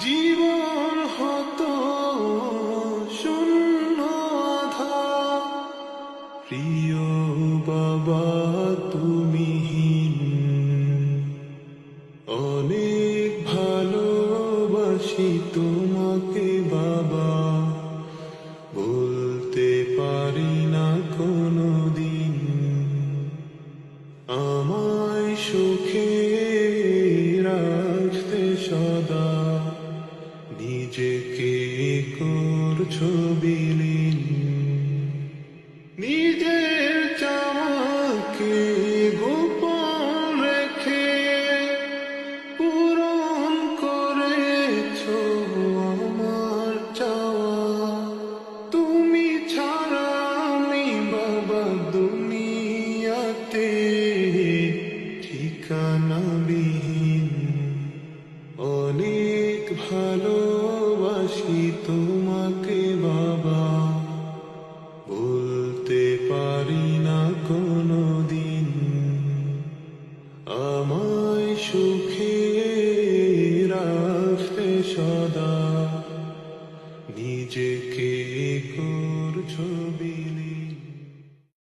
জীবন প্রিয় বাবা, তুমি অনেক ভালোবাসি তোমাকে বাবা। বলতে পারি না কোনো দিন আমায় সুখে বিলীন নিজের চাওয়াকে গোপন রেখে পূরণ করেছ আমার চাওয়া। তুমি ছাড়া আমি বাবা দুনিয়াতে ঠিকানা সদা। নিজেকে করছবি